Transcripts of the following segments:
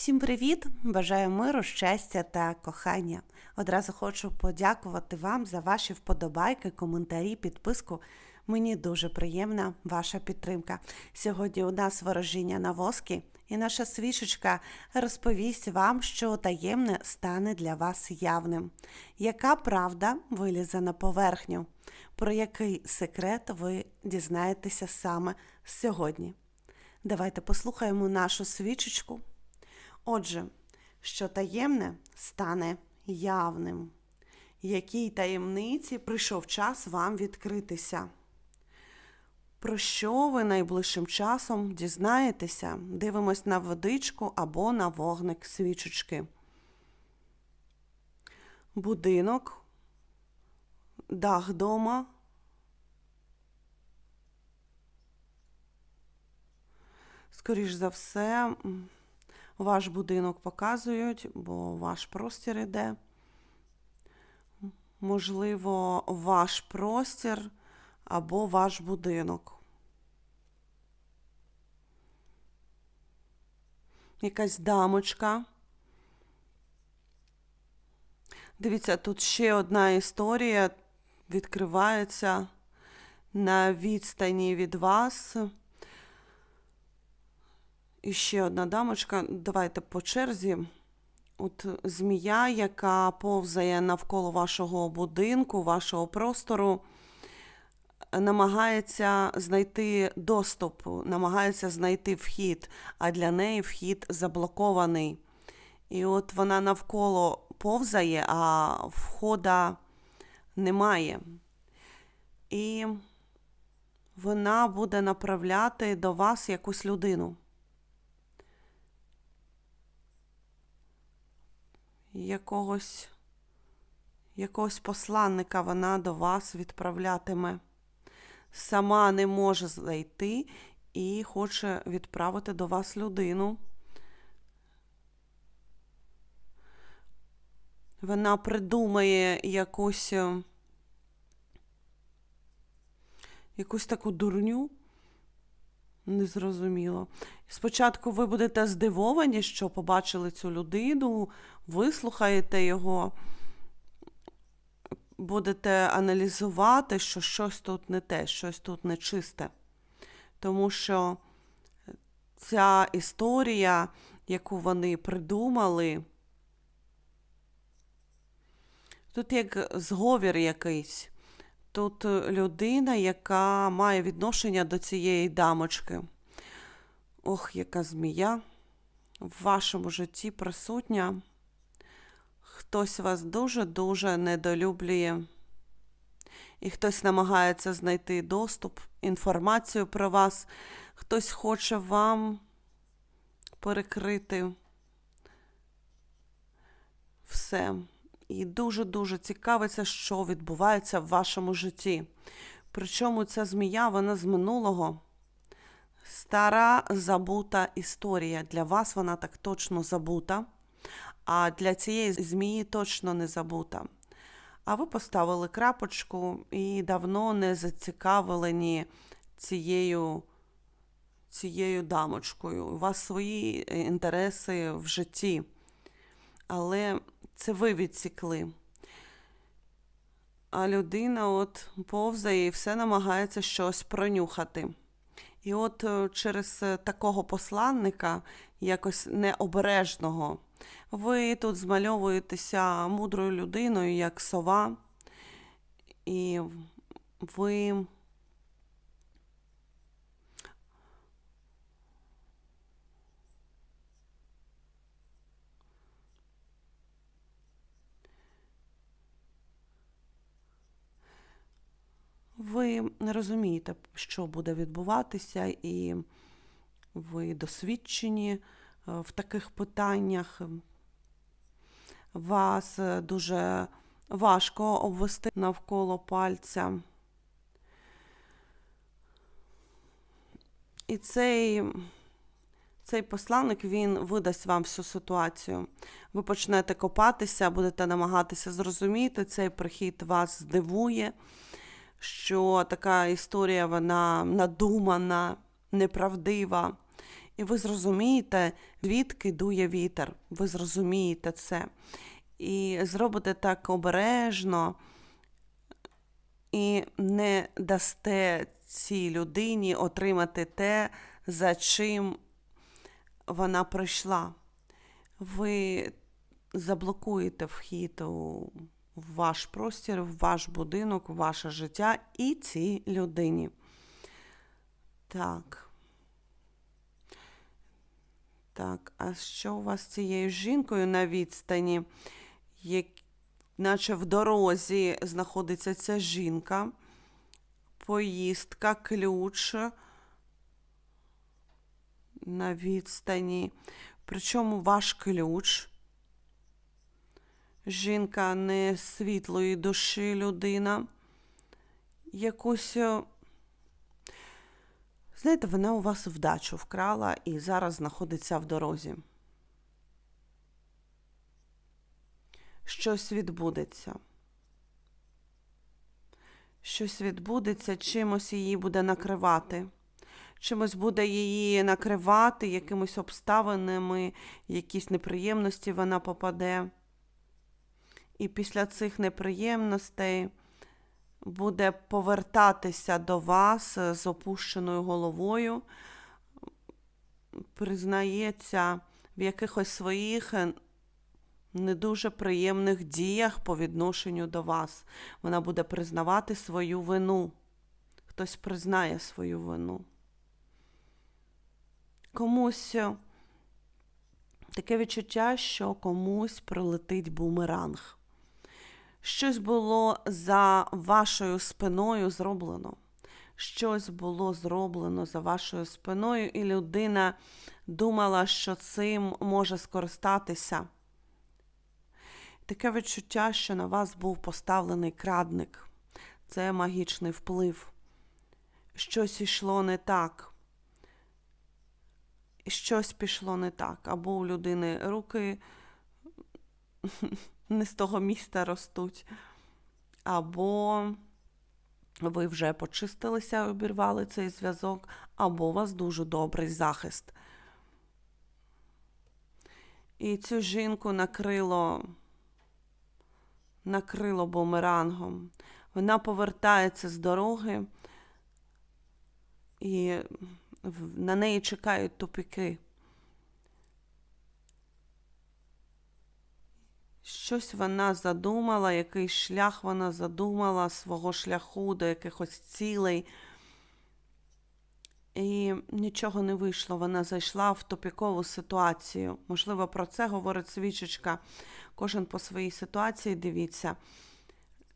Всім привіт! Бажаю миру, щастя та кохання. Одразу хочу подякувати вам за ваші вподобайки, коментарі, підписку. Мені дуже приємна ваша підтримка. Сьогодні у нас ворожіння на воски, і наша свічечка розповість вам, що таємне стане для вас явним. Яка правда вилізе на поверхню? Про який секрет ви дізнаєтеся саме сьогодні? Давайте послухаємо нашу свічечку. Отже, що таємне стане явним. Якій таємниці прийшов час вам відкритися? Про що ви найближчим часом дізнаєтеся? Дивимось на водичку або на вогник свічечки. Будинок, дах дома. Скоріш за все, ваш будинок показують, бо ваш простір іде. Можливо, ваш простір або ваш будинок. Якась дамочка. Дивіться, тут ще одна історія відкривається на відстані від вас. І ще одна дамочка. Давайте по черзі. От змія, яка повзає навколо вашого будинку, вашого простору, намагається знайти доступ, намагається знайти вхід, а для неї вхід заблокований. І от вона навколо повзає, а входа немає. І вона буде направляти до вас якусь людину. Якогось, якогось посланника вона до вас відправлятиме. Сама не може зайти і хоче відправити до вас людину. Вона придумає якусь, е, якусь таку дурню. Незрозуміло. Спочатку ви будете здивовані, що побачили цю людину, вислухаєте його, будете аналізувати, що щось тут не те, щось тут нечисте. Тому що ця історія, яку вони придумали, тут як зговір якийсь. Тут людина, яка має відношення до цієї дамочки. Ох, яка змія в вашому житті присутня. Хтось вас дуже-дуже недолюблює. І хтось намагається знайти доступ, інформацію про вас. Хтось хоче вам перекрити все і дуже-дуже цікавиться, що відбувається в вашому житті. Причому ця змія, вона з минулого. Стара забута історія. Для вас вона так точно забута, а для цієї змії точно не забута. А ви поставили крапочку і давно не зацікавлені цією, цією дамочкою. У вас свої інтереси в житті. Але це ви відсікли. А людина от повзає і все намагається щось пронюхати. І от е, через е, такого посланника, якось необережного, ви тут змальовуєтеся мудрою людиною, як сова, і ви. Ви не розумієте, що буде відбуватися, і ви досвідчені е, в таких питаннях. Вас е, дуже важко обвести навколо пальця. І цей, цей посланник він видасть вам всю ситуацію. Ви почнете копатися, будете намагатися зрозуміти, цей прихід вас здивує що така історія вона надумана, неправдива. І ви зрозумієте, звідки дує вітер. Ви зрозумієте це. І зробите так обережно і не дасте цій людині отримати те, за чим вона прийшла. Ви заблокуєте вхід у в ваш простір, в ваш будинок, в ваше життя і цій людині. Так. Так, а що у вас з цією жінкою на відстані? Як... Наче в дорозі знаходиться ця жінка, поїздка, ключ на відстані. Причому ваш ключ. Жінка не світлої душі людина. Якусь. е, Знаєте, вона у вас вдачу вкрала і зараз знаходиться в дорозі. Щось відбудеться. Щось відбудеться, чимось її буде накривати. Чимось буде її накривати, якимись обставинами, якісь неприємності вона попаде. І після цих неприємностей буде повертатися до вас з опущеною головою, признається в якихось своїх не дуже приємних діях по відношенню до вас. Вона буде признавати свою вину. Хтось признає свою вину. Комусь таке відчуття, що комусь прилетить бумеранг. Щось було за вашою спиною зроблено. Щось було зроблено за вашою спиною, і людина думала, що цим може скористатися. Таке відчуття, що на вас був поставлений крадник. Це магічний вплив. Щось йшло не так. Щось пішло не так. Або у людини руки не з того міста ростуть, або ви вже почистилися обірвали цей зв'язок, або у вас дуже добрий захист. І цю жінку накрило, накрило бумерангом. Вона повертається з дороги, і на неї чекають тупики. Щось вона задумала, який шлях вона задумала свого шляху до якихось цілей. І нічого не вийшло. Вона зайшла в тупікову ситуацію. Можливо, про це говорить свічечка. Кожен по своїй ситуації дивіться.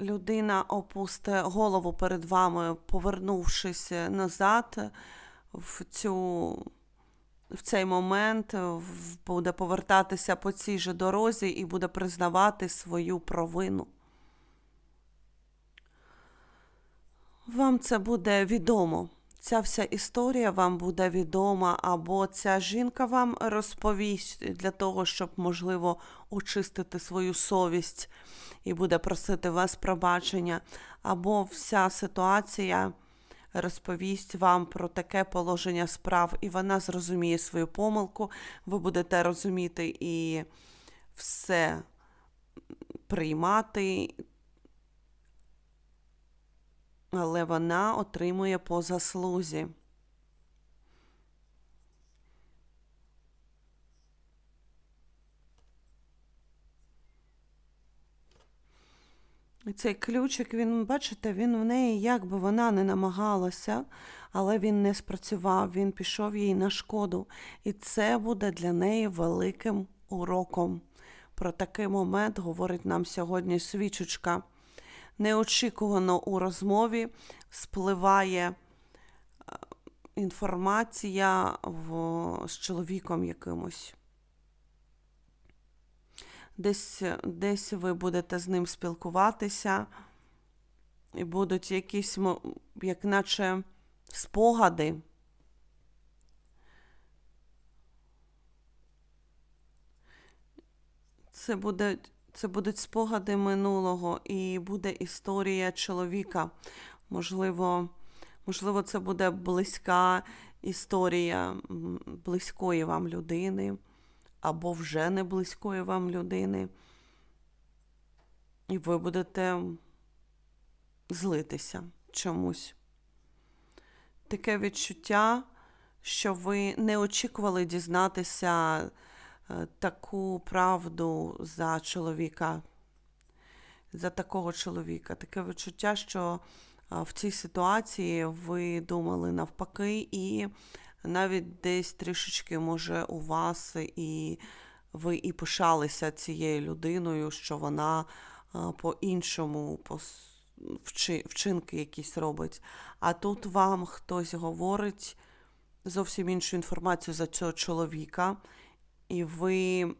Людина опусте голову перед вами, повернувшись назад в цю в цей момент буде повертатися по цій же дорозі і буде признавати свою провину. Вам це буде відомо. Ця вся історія вам буде відома, або ця жінка вам розповість для того, щоб, можливо, очистити свою совість і буде просити вас пробачення, або вся ситуація розповість вам про таке положення справ, і вона зрозуміє свою помилку, ви будете розуміти і все приймати, але вона отримує по заслузі. Цей ключик, він, бачите, він в неї, як би вона не намагалася, але він не спрацював, він пішов їй на шкоду. І це буде для неї великим уроком. Про такий момент говорить нам сьогодні свічечка. Неочікувано у розмові спливає е, інформація в, з чоловіком якимось. Десь, десь ви будете з ним спілкуватися, і будуть якісь, як наче, спогади. Це буде, це будуть спогади минулого, і буде історія чоловіка. Можливо, можливо, це буде близька історія близької вам людини або вже не близької вам людини. І ви будете злитися чомусь. Таке відчуття, що ви не очікували дізнатися е, таку правду за чоловіка, за такого чоловіка. Таке відчуття, що в цій ситуації ви думали навпаки, і навіть десь трішечки, може, у вас і ви і пишалися цією людиною, що вона по-іншому вчинки якісь робить. А тут вам хтось говорить зовсім іншу інформацію за цього чоловіка, і ви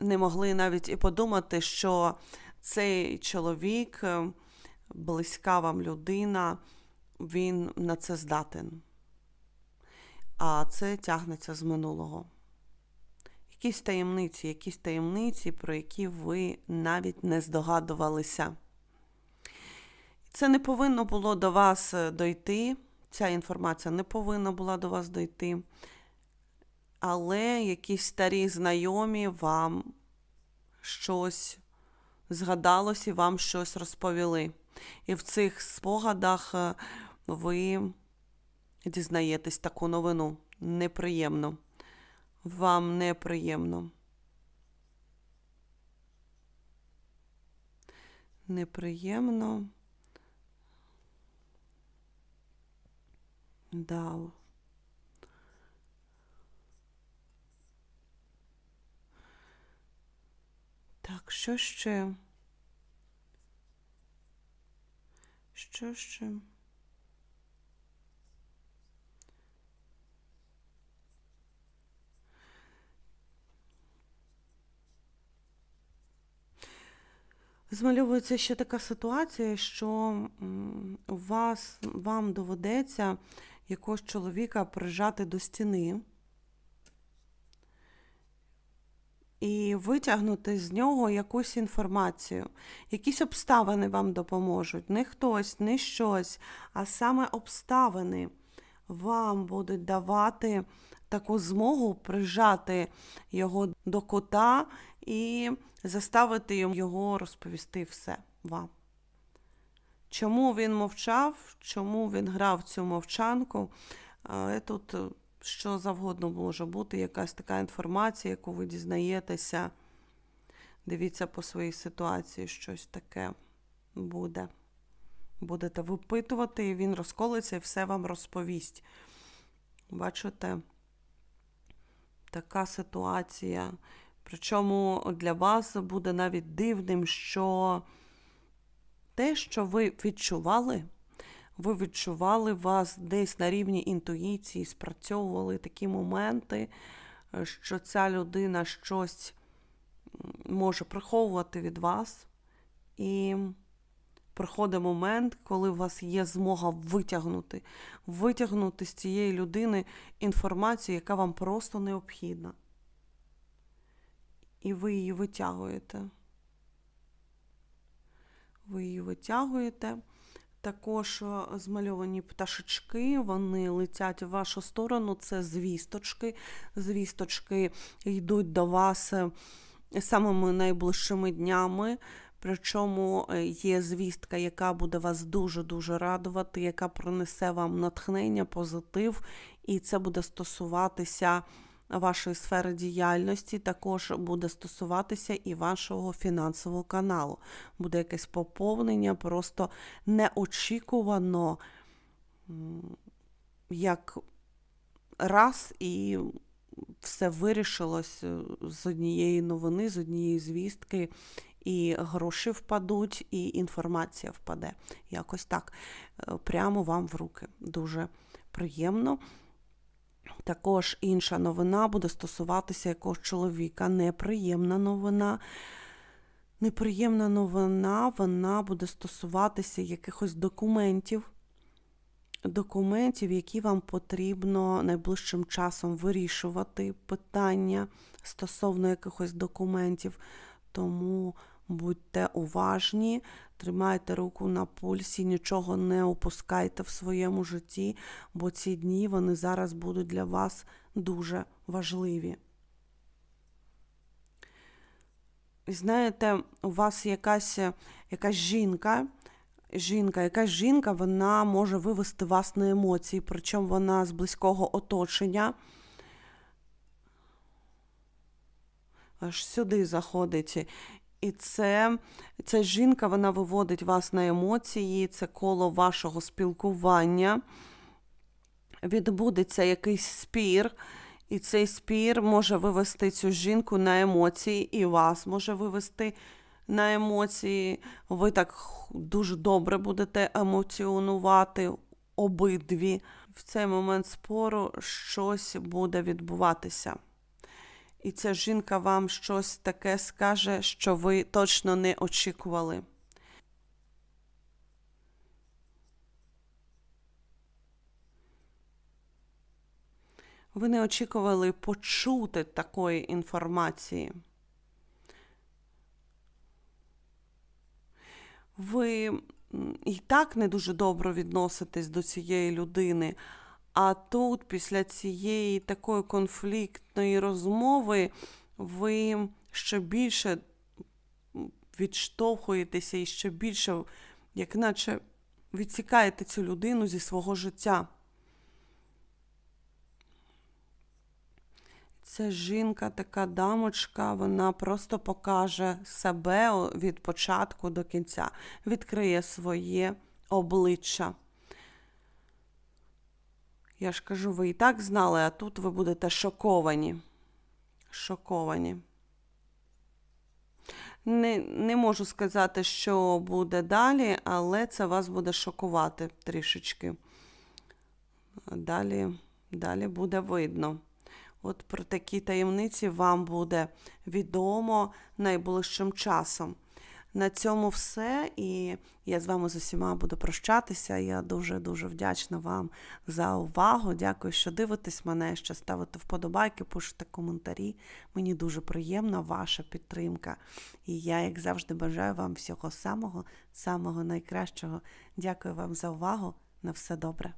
не могли навіть і подумати, що цей чоловік, близька вам людина, він на це здатен. А це тягнеться з минулого. Якісь таємниці, якісь таємниці, про які ви навіть не здогадувалися. Це не повинно було до вас е, дойти. Ця інформація не повинна була до вас дойти. Але якісь старі знайомі вам щось згадалось і вам щось розповіли. І в цих спогадах е, ви дізнаєтесь таку новину. Неприємно. Вам неприємно. Неприємно. Да. Так, що ще? Що ще? Змальовується ще така ситуація, що вас, вам доведеться якогось чоловіка прижати до стіни і витягнути з нього якусь інформацію. Якісь обставини вам допоможуть. Не хтось, не щось, а саме обставини вам будуть давати таку змогу прижати його до кута і заставити його розповісти все вам. Чому він мовчав, чому він грав цю мовчанку? Е, Тут е, що завгодно може бути, якась така інформація, яку ви дізнаєтеся. Дивіться по своїй ситуації, щось таке буде. Будете випитувати, і він розколиться і все вам розповість. Бачите, така ситуація. Причому для вас буде навіть дивним, що те, що ви відчували, ви відчували вас десь на рівні інтуїції, спрацьовували такі моменти, що ця людина щось може приховувати від вас. І приходить момент, коли у вас є змога витягнути, витягнути з цієї людини інформацію, яка вам просто необхідна. І ви її витягуєте. Ви її витягуєте. Також е, змальовані пташечки, вони летять в вашу сторону. Це звісточки. Звісточки йдуть до вас е, самими найближчими днями. Причому е, є звістка, яка буде вас дуже-дуже радувати, яка принесе вам натхнення, позитив, і це буде стосуватися вашої сфери діяльності, також буде стосуватися і вашого фінансового каналу. Буде якесь поповнення, просто неочікувано, як раз і все вирішилось е, з однієї новини, з однієї звістки. І гроші впадуть, і інформація впаде. Якось так. Е, Прямо вам в руки. Дуже приємно. Також інша новина буде стосуватися якогось чоловіка. Неприємна новина. Неприємна новина, вона буде стосуватися якихось документів. Документів, які вам потрібно найближчим часом вирішувати питання стосовно якихось документів. Тому Будьте уважні, тримайте руку на пульсі, нічого не опускайте в своєму житті, бо ці дні вони зараз будуть для вас дуже важливі. Знаєте, у вас якась, якась жінка, жінка, якась жінка, вона може вивести вас на емоції, причому вона з близького оточення. Аж сюди заходить. І це, ця жінка вона виводить вас на емоції, це коло вашого спілкування. Відбудеться якийсь спір, і цей спір може вивести цю жінку на емоції, і вас може вивести на емоції. Ви так дуже добре будете емоціонувати обидві. В цей момент спору щось буде відбуватися. І ця жінка вам щось таке скаже, що ви точно не очікували. Ви не очікували почути такої інформації. Ви і так не дуже добре відноситесь до цієї людини, а тут, після цієї такої конфліктної розмови, ви ще більше відштовхуєтеся і ще більше, як наче відсікаєте цю людину зі свого життя. Ця жінка, така дамочка, вона просто покаже себе від початку до кінця, відкриє своє обличчя. Я ж кажу, ви і так знали, а тут ви будете шоковані. Шоковані. Не, не можу сказати, що буде далі, але це вас буде шокувати трішечки. Далі, далі буде видно. От про такі таємниці вам буде відомо найближчим часом. На цьому все. І я з вами з усіма буду прощатися. Я дуже-дуже вдячна вам за увагу. Дякую, що дивитесь мене, що ставите вподобайки, пишете коментарі. Мені дуже приємна ваша підтримка. І я, як завжди, бажаю вам всього самого, самого найкращого. Дякую вам за увагу. На все добре.